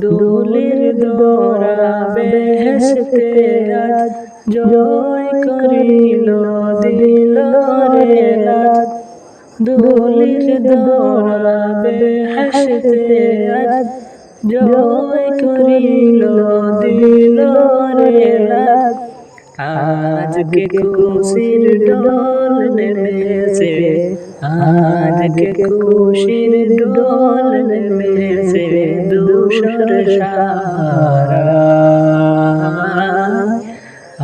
দুলের দোরা বেহেশতে আজ জয় করিল দিল রে দুলের দোরা জয় করিল দিল রে আজকে খুশির ডোল নেমেছে। আজকে খুশির ডোল নেমেছে দুশর সারা।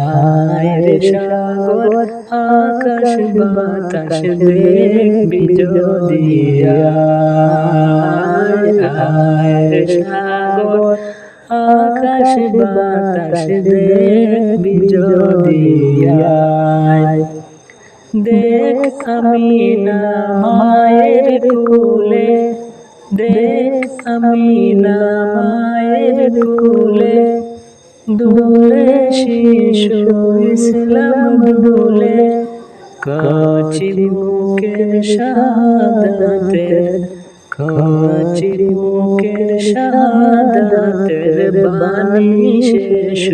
আয় সাগর আকাশ বাতাস দেখবি যদি আয় সাগর আকাশ বাতাস দেখবি যদি দেখ আমি না মায়ের কুলে, দেখ আমি না মায়ের কুলে। শিশু ইসলাম দুলে মুখের শাহাদাতের কাচি মুখের শাহাদাতের বাণী শেষ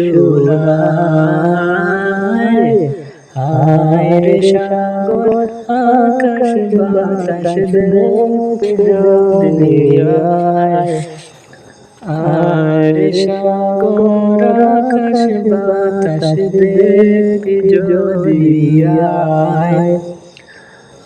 আয় রে সাগর, আকাশ বাতাস দেখতে যদি আয় আয় রে সাগর, আকাশ বাতাস দেখতে যদি আয়।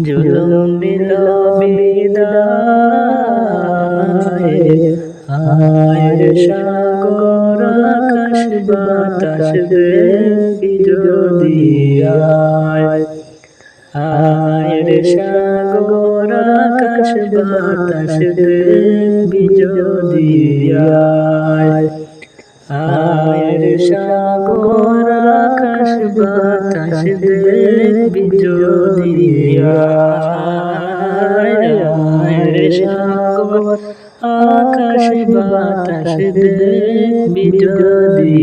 জুলুম বিদায় আয় সাগর আকাশ বাতাস দেখি আয় আয় সাগর আকাশ বাতাস যদি আয় আয় সাগর বাতাস দেখবি যদি আকাশ বাতাস দেখবি যদি